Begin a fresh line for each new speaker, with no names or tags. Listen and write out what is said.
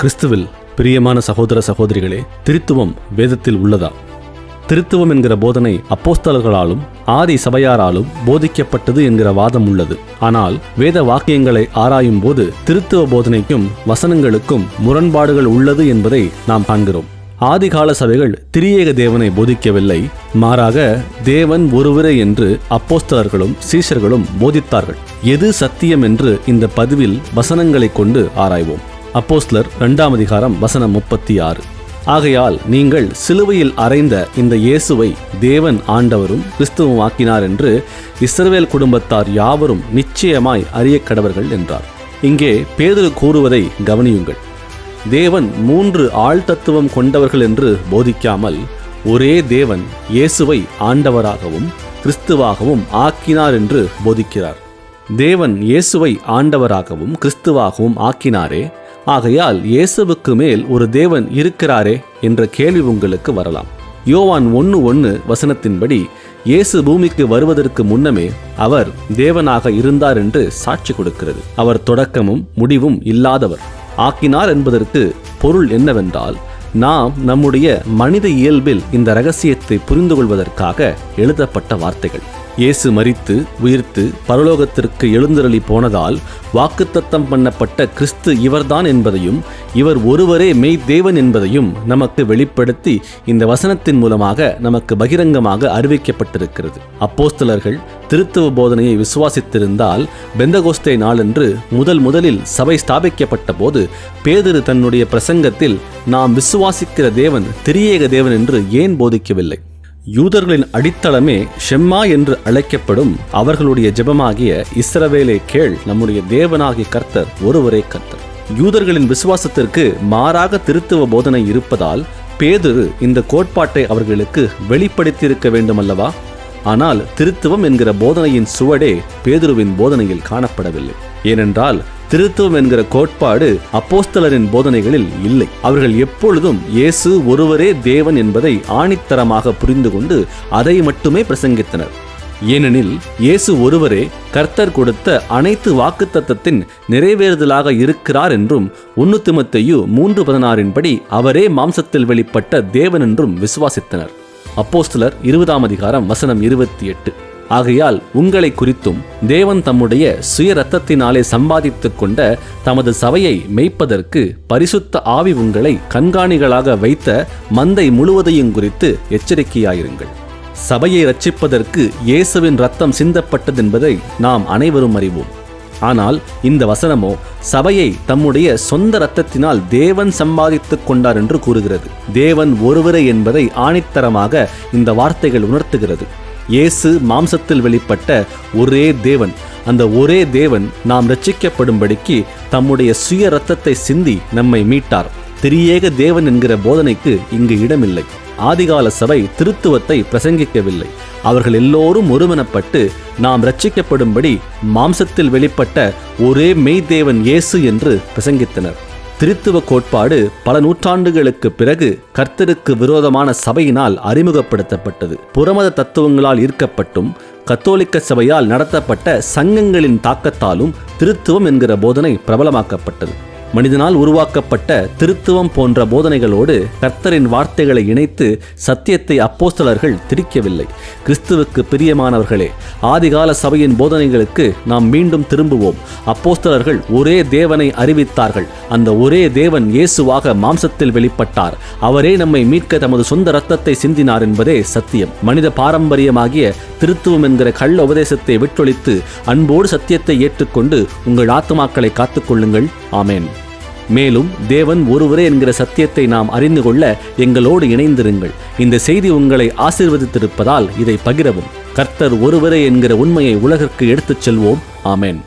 கிறிஸ்துவில் பிரியமான சகோதர சகோதரிகளே திருத்துவம் வேதத்தில் உள்ளதா? திருத்துவம் என்கிற போதனை அப்போஸ்தலர்களாலும் ஆதி சபையாராலும் போதிக்கப்பட்டது என்கிற வாதம் உள்ளது. ஆனால் வேத வாக்கியங்களை ஆராயும் போது திருத்துவ போதனைக்கும் வசனங்களுக்கும் முரண்பாடுகள் உள்ளது என்பதை நாம் காண்கிறோம். ஆதிகால சபைகள் திரியேக தேவனை போதிக்கவில்லை. மாறாக தேவன் ஒருவரே என்று அப்போஸ்தலர்களும் சீஷர்களும் போதித்தார்கள். எது சத்தியம் என்று இந்த பதிவில் வசனங்களை கொண்டு ஆராய்வோம். அப்போஸ்லர் இரண்டாம் அதிகாரம் வசனம் முப்பத்தி ஆறு ஆகையால் நீங்கள் சிலுவையில் அறைந்த இந்த இயேசுவை தேவன் ஆண்டவரும் கிறிஸ்துவும் ஆக்கினார் என்று இஸ்ரவேல் குடும்பத்தார் யாவரும் நிச்சயமாய் அறிய கடவர்கள் என்றார். இங்கே பேதரு கூறுவதை கவனியுங்கள். தேவன் மூன்று ஆழ்தத்துவம் கொண்டவர்கள் என்று போதிக்காமல் ஒரே தேவன் இயேசுவை ஆண்டவராகவும் கிறிஸ்துவாகவும் ஆக்கினார் என்று போதிக்கிறார். தேவன் இயேசுவை ஆண்டவராகவும் கிறிஸ்துவாகவும் ஆக்கினாரே ஆகையால் இயேசுவுக்கு மேல் ஒரு தேவன் இருக்கிறாரே என்ற கேள்வி உங்களுக்கு வரலாம். யோவான் ஒன்று ஒன்று வசனத்தின்படி இயேசு பூமிக்கு வருவதற்கு முன்னமே அவர் தேவனாக இருந்தார் என்று சாட்சி கொடுக்கிறது. அவர் தொடக்கமும் முடிவும் இல்லாதவர். ஆக்கினார் என்பதற்கு பொருள் என்னவென்றால் நாம் நம்முடைய மனித இயல்பில் இந்த ரகசியத்தை புரிந்து கொள்வதற்காக எழுதப்பட்ட வார்த்தைகள். இயேசு மறித்து உயிர்த்து பரலோகத்திற்கு எழுந்தருளி போனதால் வாக்குத்தத்தம் பண்ணப்பட்ட கிறிஸ்து இவர்தான் என்பதையும் இவர் ஒருவரே மெய் தேவன் என்பதையும் நமக்கு வெளிப்படுத்தி இந்த வசனத்தின் மூலமாக நமக்கு பகிரங்கமாக அறிவிக்கப்பட்டிருக்கிறது. அப்போஸ்தலர்கள் திருத்துவ போதனையை விசுவாசித்திருந்தால் பெந்தகோஸ்தே நாளன்று முதல் முதலில் சபை ஸ்தாபிக்கப்பட்ட போது பேதுரு தன்னுடைய பிரசங்கத்தில் நாம் விசுவாசிக்கிற தேவன் திரியேக தேவன் என்று ஏன் போதிக்கவில்லை? யூதர்களின் அடித்தளமே ஷெம்மா என்று அழைக்கப்படும் அவர்களுடைய ஜெபமாகிய இஸ்ரவேலே கேள் நம்முடைய தேவனாகிய கர்த்தர் ஒருவரே கர்த்தர். யூதர்களின் விசுவாசத்திற்கு மாறாக திருத்துவ போதனை இருப்பதால் பேதுரு இந்த கோட்பாட்டை அவர்களுக்கு வெளிப்படுத்தியிருக்க வேண்டுமல்லவா? ஆனால் திருத்துவம் என்கிற போதனையின் சுவடே பேதுருவின் போதனையில் காணப்படவில்லை. ஏனென்றால் திருத்துவம் என்கிற கோட்பாடு அப்போஸ்தலரின் போதனைகளில் இல்லை. அவர்கள் எப்பொழுதும் இயேசு ஒருவரே தேவன் என்பதை ஆணித்தரமாக புரிந்து கொண்டு அதை மட்டுமே பிரசங்கித்தனர். ஏனெனில் இயேசு ஒருவரே கர்த்தர் கொடுத்த அனைத்து வாக்குத்தத்தத்தின் நிறைவேறுதலாக இருக்கிறார் என்றும் ஒன்னு திமத்தையு மூன்று பதினாறின்படி அவரே மாம்சத்தில் வெளிப்பட்ட தேவன் என்றும் விசுவாசித்தனர். அப்போஸ்தலர் இருபதாம் அதிகாரம் வசனம் இருபத்தி எட்டு. ஆகையால் உங்களை குறித்தும் தேவன் தம்முடைய சுய ரத்தத்தினாலே சம்பாதித்து கொண்ட தமது சபையை மெய்ப்பதற்கு பரிசுத்த ஆவி உங்களை கண்காணிகளாக வைத்த மந்தை முழுவதையும் குறித்து எச்சரிக்கையாயிருங்கள். சபையை ரட்சிப்பதற்கு இயேசுவின் ரத்தம் சிந்தப்பட்டதென்பதை நாம் அனைவரும் அறிவோம். ஆனால் இந்த வசனமோ சபையை தம்முடைய சொந்த இரத்தத்தினால் தேவன் சம்பாதித்துக் கொண்டார் என்று கூறுகிறது. தேவன் ஒருவரே என்பதை ஆணித்தரமாக இந்த வார்த்தைகள் உணர்த்துகிறது. இயேசு மாம்சத்தில் வெளிப்பட்ட ஒரே தேவன். அந்த ஒரே தேவன் நாம் ரட்சிக்கப்படும்படிக்கு தம்முடைய சுய ரத்தத்தை சிந்தி நம்மை மீட்டார். திரியேக தேவன் என்கிற போதனைக்கு இங்கு இடமில்லை. ஆதிகால சபை திருத்துவத்தை பிரசங்கிக்கவில்லை. அவர்கள் எல்லோரும் ஒருமனப்பட்டு நாம் ரட்சிக்கப்படும்படி மாம்சத்தில் வெளிப்பட்ட ஒரே மெய்தேவன் இயேசு என்று பிரசங்கித்தனர். திருத்துவ கோட்பாடு பல நூற்றாண்டுகளுக்கு பிறகு கர்த்தருக்கு விரோதமான சபையினால் அறிமுகப்படுத்தப்பட்டது. புறமத தத்துவங்களால் ஈர்க்கப்பட்டும் கத்தோலிக்க சபையால் நடத்தப்பட்ட சங்கங்களின் தாக்கத்தாலும் திருத்துவம் என்கிற போதனை பிரபலமாக்கப்பட்டது. மனிதனால் உருவாக்கப்பட்ட திருத்துவம் போன்ற போதனைகளோடு கர்த்தரின் வார்த்தைகளை இணைத்து சத்தியத்தை அப்போஸ்தலர்கள் திரிக்கவில்லை. கிறிஸ்துவுக்கு பிரியமானவர்களே ஆதிகால சபையின் போதனைகளுக்கு நாம் மீண்டும் திரும்புவோம். அப்போஸ்தலர்கள் ஒரே தேவனை அறிவித்தார்கள். அந்த ஒரே தேவன் இயேசுவாக மாம்சத்தில் வெளிப்பட்டார். அவரே நம்மை மீட்க தமது சொந்த ரத்தத்தை சிந்தினார் என்பதே சத்தியம். மனித பாரம்பரியமாகிய திருத்துவம் என்கிற கள்ள உபதேசத்தை விட்டொழித்து அன்போடு சத்தியத்தை ஏற்றுக்கொண்டு உங்கள் ஆத்துமாக்களை காத்துக்கொள்ளுங்கள். ஆமேன். மேலும் தேவன் ஒருவரே என்கிற சத்தியத்தை நாம் அறிந்து கொள்ள எங்களோடு இணைந்திருங்கள். இந்த செய்தி உங்களை ஆசீர்வதித்திருப்பதால் இதை பகிரவும். கர்த்தர் ஒருவரே என்கிற உண்மையை உலகிற்கு எடுத்துச் செல்வோம். ஆமேன்.